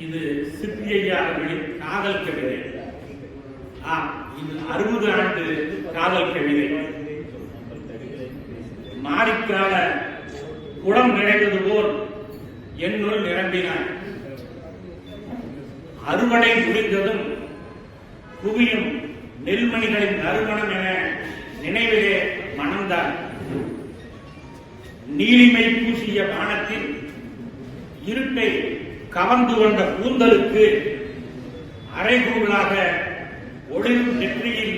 இது சித்தியையா அவர்களின் காதல் கவிதை. ஆம் இது அறுபது ஆண்டு காதல் கவிதை. மாரிக்கால குடம் நிறைந்தது போல் என்னுள் நிரம்பினான் அறுவடை முடிந்ததும் குவியும் நெல்மணிகளின் நறுமணம் என நினைவிலே மணந்தான் நீலிமை பூசிய வானத்தில் இருட்டை கவர்ந்து கொண்ட கூந்தலுக்கு அரைகூலாக ஒளிரும் நெற்றியில்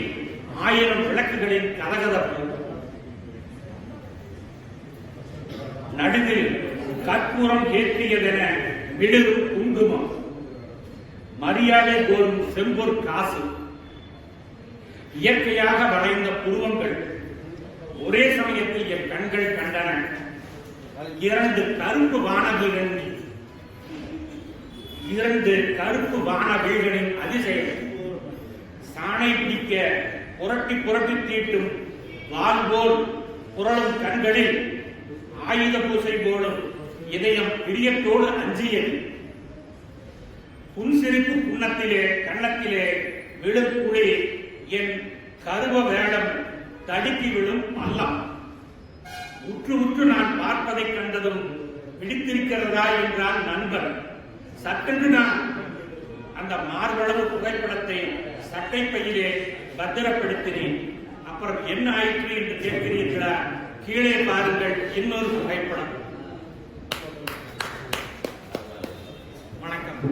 ஆயிரம் விளக்குகளின் கதகதப்பு நடுவில் கற்பூரம் ஏற்றியதென விழுதும் குங்குமம். மரியாதை கோரும் செம்பொர் காசு. இயற்கையாக வளைந்த புருவங்கள் ஒரே சமயத்தில் என் கண்கள் கண்டன. இரண்டு கரும்பு வானவில்கள் இரண்டு கருப்பு வானவில்களின் அதிசயம். சாணை பிடிக்க புரட்டி புரட்டி தீட்டும் வால் போல் புரளும் கண்களில் ஆயுத பூசை போலும் இதயம் பிரியத்தோடு அஞ்சியது. புன்சிரிப்பு புன்னத்திலே கண்ணத்திலே விழு குழி என் கருவ வேடம் தடுக்கி விழும் அல்லம். உற்று உற்று நான் பார்ப்பதைக் கண்டதும் பிடித்திருக்கிறதா என்றான் நண்பன். சட்டென்று நான் அந்த மார்பளவு புகைப்படத்தை சட்டை பையிலே பத்திரப்படுத்தினேன். அப்புறம் என்ன ஆயிற்று என்று கேட்கிறீர்களா? கீழே பாருங்கள் இன்னொரு புகைப்படம். வணக்கம்.